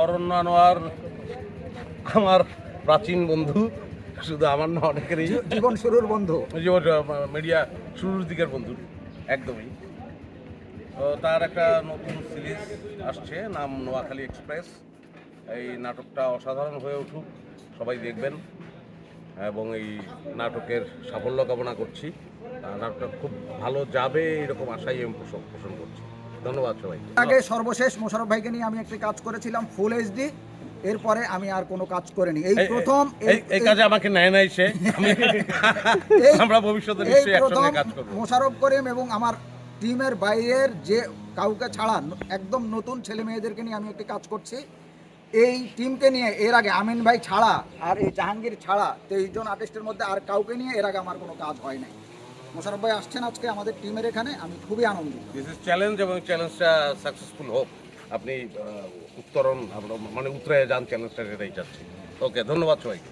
অরণ্য আনোয়ার আমার প্রাচীন বন্ধু শুধু আমার না অনেকেরই। জীবন শুরুর বন্ধু। জীবন মিডিয়া শুরুর দিকের বন্ধু একদমই। তো তার একটা নতুন সিরিজ আসছে নাম নোয়াখালী এক্সপ্রেস এই নাটকটা অসাধারণ হয়ে উঠুক সবাই দেখবেন। এবং এই নাটকের সাফল্য কামনা করছি। নাটকটা খুব ভালো যাবে এরকম আশাই আমি পোষণ পোষণ করছি। ধন্যবাদ সবাই আগে সর্বশেষ মোশারফ ভাইকে নিয়ে আমি একটি কাজ করেছিলাম ফুল এইচডি এরপরে আমি আর কোনো কাজ করিনি। এই প্রথম এই কাজে আমাকে নেয় নাই সে। আমরা ভবিষ্যতে নিশ্চয়ই একসঙ্গে কাজ করব। মোশারফ করিম এবং আমার টিমের বাইরের যে কাউকে ছাড়া একদম নতুন ছেলে মেয়েদেরকে নিয়ে আমি একটি কাজ করছি। এই টিমকে নিয়ে এর আগে আমিন ভাই ছাড়া আর এই জাহাঙ্গীর ছাড়া তেইশ জন আর্টিস্টের মধ্যে আর কাউকে নিয়ে এর আগে আমার কোনো কাজ হয় নাই। মোশারফ ভাই আসছেন আজকে আমাদের টিমের এখানে, আমি খুবই আনন্দিত। দিস ইজ চ্যালেঞ্জ এবং চ্যালেঞ্জটা সাকসেসফুল হোক। আপনি উত্তরণ মানে উত্তরে যান চ্যালেঞ্জটা এটাই চাচ্ছি। ওকে ধন্যবাদ সবাইকে।